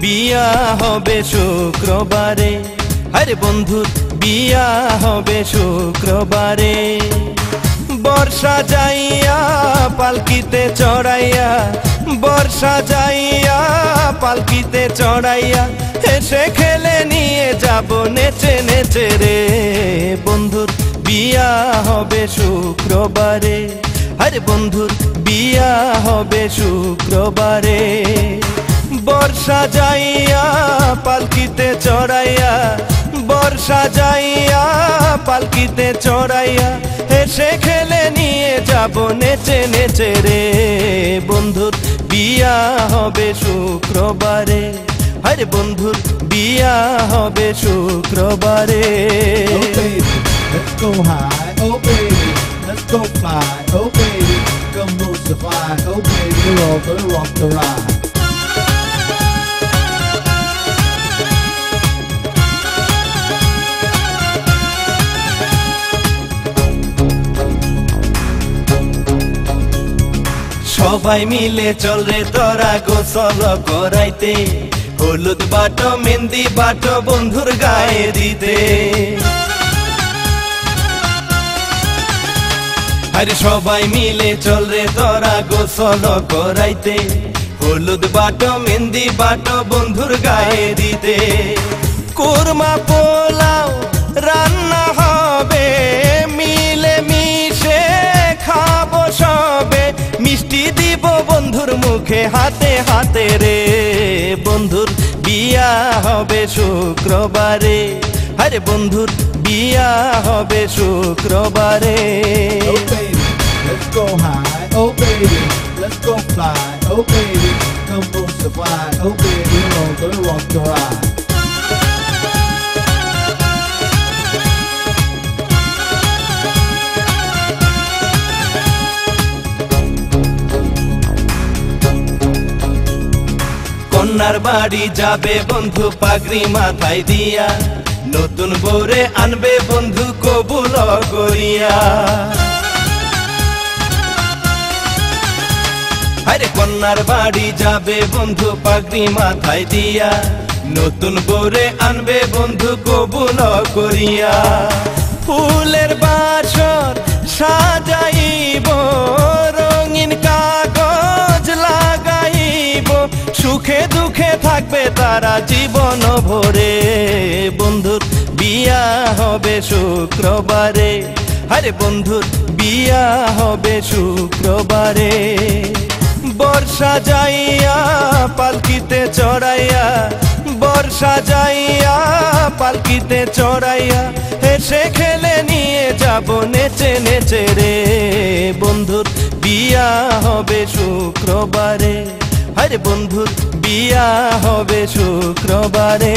বিয়া হবে শুক্রবারে। আরে বন্ধু, বিয়া হবে শুক্রবারে। বর্ষা যাইয়া পালকিতে চড়াইয়া, বর্ষা যাইয়া পালকিতে চড়াইয়া এসে খেলে নিয়ে যাব নেচে নেচে রে। বন্ধুর বিয়া হবে শুক্রবারে। আরে বন্ধুর বিয়া হবে শুক্রবারে। বর্ষা যাইয়া পালকিতে চড়াইয়া বর্ষা যাইয়া পালকিতে চড়াইয়া হেসে খেলে নিয়ে যাব নেচে নেচে রে। বন্ধুর বিয়া হবে শুক্রবারে। আরে বন্ধুর বিয়া হবে শুক্রবারে। Go fly, oh baby, come move the fly, oh baby, roll the rock the ride. সবাই মিলে চল রে তোরা গোসল করাইতে। হলুদ বাটো, মেহেন্দি বাটো বন্ধুর গায়ে দিতে। আরে সবাই মিলে চল রে তোরা গোসল করাইতে। হলুদ বাটো, মেহেন্দি বাটো বন্ধুর গায়ে দিতে। কোরমা পোলাও মুখে হাতে হাতে রে বন্ধুর বিয়া হবে শুক্রবারে আরে বন্ধুর বিয়া হবে শুক্রবারে Oh let's go. Oh baby, fly. Oh baby, come on, supply. Oh baby, we're all gonna rock the ride. কন্যার বাড়ি যাবে বন্ধু পাগড়ি মাথায় দিয়া। নতুন বউরে আনবে বন্ধু কবুল করিয়া। আরে কন্যার বাড়ি যাবে বন্ধু পাগড়ি মাথায় দিয়া। নতুন বউরে আনবে বন্ধু কবুল করিয়া। ফুলের বাসর সাজাইব সুখে দুঃখে থাকবে তারা জীবন ভরে। বন্ধুর বিয়া হবে শুক্রবারে। আরে বন্ধুর বিয়া হবে শুক্রবারে। বর্ষা যাইয়া পালকিতে চড়াইয়া, বর্ষা যাইয়া পালকিতে চড়াইয়া এসে খেলে নিয়ে যাব নেচে নেচে রে। বন্ধুর বিয়া হবে শুক্রবারে। আরে বন্ধু বিয়া হবে শুক্রবারে।